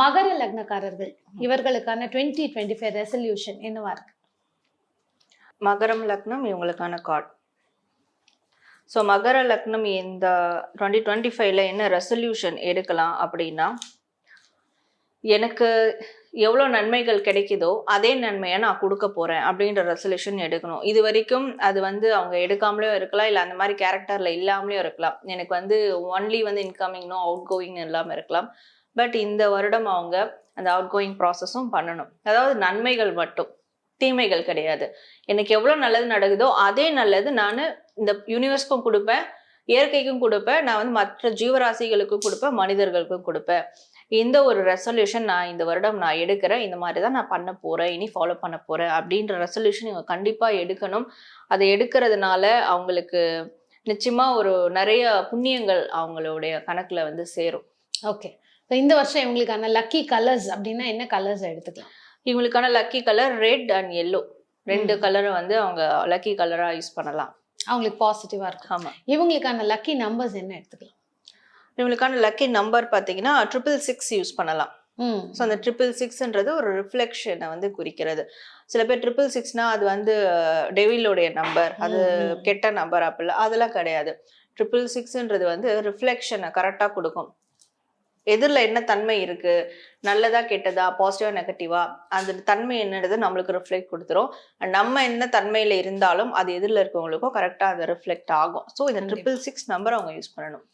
மகர லக்னக்காரர்கள். இவர்களுக்கான twenty twenty five resolution என்னவா இருக்கு? மகரம் லக்னம் இவங்களுக்கான கார்டு ஸோ மகர லக்னம் இந்த டுவெண்ட்டி டுவெண்ட்டி ஃபைவ்ல என்ன ரெசல்யூஷன் எடுக்கலாம் அப்படின்னா எனக்கு எவ்வளோ நன்மைகள் கிடைக்குதோ அதே நன்மையை நான் கொடுக்க போறேன் அப்படின்ற ரெசல்யூஷன் எடுக்கணும். இது வரைக்கும் அது வந்து அவங்க எடுக்காமலேயும் இருக்கலாம் இல்லை அந்த மாதிரி கேரக்டர்ல இல்லாமலேயும் இருக்கலாம். எனக்கு வந்து ஒன்லி வந்து இன்கமிங்னோ அவுட் கோயிங் இல்லாமல் இருக்கலாம். பட் இந்த வருடம் அவங்க அந்த அவுட் கோயிங் ப்ராசஸும் பண்ணணும். அதாவது நன்மைகள் மட்டும். தீமைகள் கிடையாது. எனக்கு எவ்வளோ நல்லது நடக்குதோ அதே நல்லது நான் இந்த யூனிவர்ஸ்க்கும் கொடுப்பேன். இயற்கைக்கும் கொடுப்பேன். நான் வந்து மற்ற ஜீவராசிகளுக்கும் கொடுப்பேன். மனிதர்களுக்கும் கொடுப்பேன். இந்த ஒரு ரெசல்யூஷன் நான் இந்த வருடம் நான் எடுக்கிறேன். இந்த மாதிரி தான் நான் பண்ண போகிறேன் இனி ஃபாலோ பண்ண போகிறேன் அப்படின்ற ரெசல்யூஷன் இவங்க கண்டிப்பாக எடுக்கணும். அதை எடுக்கிறதுனால அவங்களுக்கு நிச்சயமாக ஒரு நிறைய புண்ணியங்கள் அவங்களுடைய கணக்கில் வந்து சேரும். ஓகே இந்த வருஷம் இவங்களுக்கான லக்கி கலர்ஸ் அப்படின்னா என்ன கலர்ஸ் எடுத்துக்கலாம்? இவங்களுக்கான lucky colour red and yellow ரெண்டு ம். கலரை வந்து அவங்க லக்கி கலரா யூஸ் பண்ணலாம். அவங்களுக்கு பாசிட்டிவா இருக்கும். ஆமா. இவங்களுக்கான லக்கி நம்பர்ஸ் என்ன எடுத்துக்கலாம்? இவங்களுக்கான லக்கி நம்பர் பார்த்தீங்கன்னா ட்ரிபிள் சிக்ஸ் யூஸ் பண்ணலாம். ம். ஸோ அந்த ட்ரிபிள் சிக்ஸ்ன்றது ஒரு ரிஃப்ளெக்ஷனை வந்து குறிக்கிறது. சில பேர் ட்ரிபிள் சிக்ஸ்னா அது வந்து டெவிலோடைய நம்பர் அது. கெட்ட நம்பர் அப்படிலாம் அதெல்லாம் கிடையாது. ட்ரிபிள் சிக்ஸ்ன்றது வந்து ரிஃப்ளெக்ஷனை கரெக்டாக கொடுக்கும். எதிரில் என்ன தன்மை இருக்கு? நல்லதா கெட்டதா பாசிட்டிவா நெகட்டிவா அந்த தன்மை என்னது நம்மளுக்கு ரிஃப்ளெக்ட் கொடுத்துரும். நம்ம என்ன தன்மையில இருந்தாலும் அது எதிரில் இருக்கவங்களுக்கும் கரெக்டாக அது ரிஃப்ளெக்ட் ஆகும். ஸோ இந்த. ட்ரிபிள் சிக்ஸ் நம்பர் அவங்க யூஸ் பண்ணணும்.